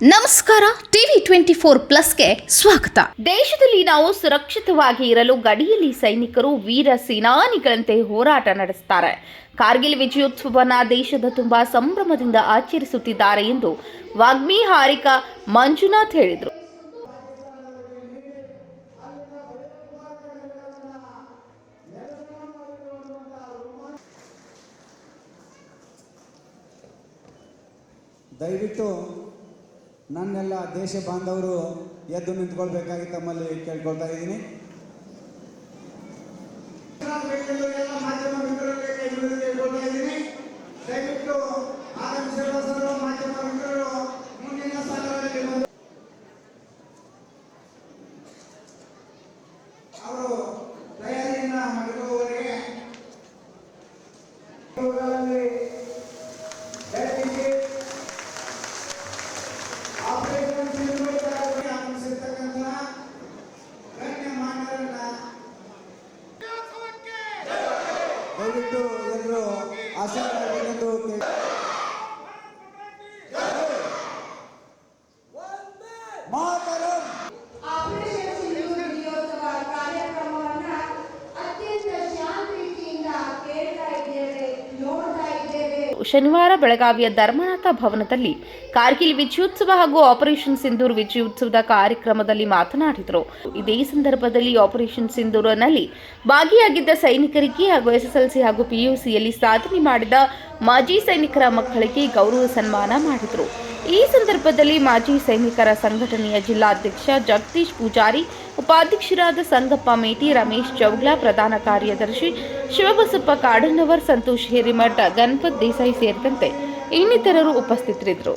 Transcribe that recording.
ನಮಸ್ಕಾರ TV twenty four ಪ್ಲಸ್ಗೆ ಸ್ವಾಗತ. ದೇಶದಲ್ಲಿ ನಾವು ಸುರಕ್ಷಿತವಾಗಿ ಇರಲು ಗಡಿಯಲ್ಲಿ ಸೈನಿಕರು ವೀರ ಸೇನಾನಿಗಳಂತೆ ಹೋರಾಟ ನಡೆಸುತ್ತಾರೆ ಕಾರ್ಗಿಲ್ ವಿಜಯೋತ್ಸವನ ದೇಶದ ತುಂಬಾ ಸಂಭ್ರಮದಿಂದ ಆಚರಿಸುತ್ತಿದ್ದಾರೆ ಎಂದು ವಾಗ್ಮಿ ಹಾರಿಕ ಮಂಜುನಾಥ್ ಹೇಳಿದರು. ದಯವಿಟ್ಟು ನನ್ನೆಲ್ಲ ದೇಶ ಬಾಂಧವರು ಎದ್ದು ನಿಂತ್ಕೊಳ್ಬೇಕಾಗಿ ತಮ್ಮಲ್ಲಿ ಕೇಳ್ಕೊಳ್ತಾ ಇದ್ದೀನಿ. ದಯವಿಟ್ಟು ಎಲ್ಲರೂ ಆಶೀರ್ವಾದವೆಂದು ಶನಿವಾರ ಬೆಳಗಾವಿಯ ಧರ್ಮನಾಥ ಭವನದಲ್ಲಿ ಕಾರ್ಗಿಲ್ ವಿಜಯೋತ್ಸವ ಹಾಗೂ ಆಪರೇಷನ್ ಸಿಂಧೂರ್ ವಿಜಯೋತ್ಸವದ ಕಾರ್ಯಕ್ರಮದಲ್ಲಿ ಮಾತನಾಡಿದರು. ಇದೇ ಸಂದರ್ಭದಲ್ಲಿ ಆಪರೇಷನ್ ಸಿಂಧೂರನಲ್ಲಿ ಭಾಗಿಯಾಗಿದ್ದ ಸೈನಿಕರಿಗೆ ಹಾಗೂ ಎಸ್ಎಸ್ಎಲ್ಸಿ ಹಾಗೂ ಪಿಯುಸಿಯಲ್ಲಿ ಸಾಧನೆ ಮಾಡಿದ ಮಾಜಿ ಸೈನಿಕರ ಮಕ್ಕಳಿಗೆ ಗೌರವ ಸನ್ಮಾನ ಮಾಡಿದರು. ಈ ಸಂದರ್ಭದಲ್ಲಿ ಮಾಜಿ ಸೈನಿಕರ ಸಂಘಟನೆಯ ಜಿಲ್ಲಾಧ್ಯಕ್ಷ ಜಗದೀಶ್ ಪೂಜಾರಿ, ಉಪಾಧ್ಯಕ್ಷರಾದ ಸಂಗಪ್ಪ ಮೇಟಿ, ರಮೇಶ್ ಚೌಗ್ಲಾ, ಪ್ರಧಾನ ಕಾರ್ಯದರ್ಶಿ ಶಿವಬಸಪ್ಪ ಕಾಡನ್ನವರ್ ಸಂತೋಷ್ ಹಿರಿಮಠ, ಗಣಪತ್ ದೇಸಾಯಿ ಸೇರಿದಂತೆ ಇನ್ನಿತರರು ಉಪಸ್ಥಿತರಿದ್ದರು.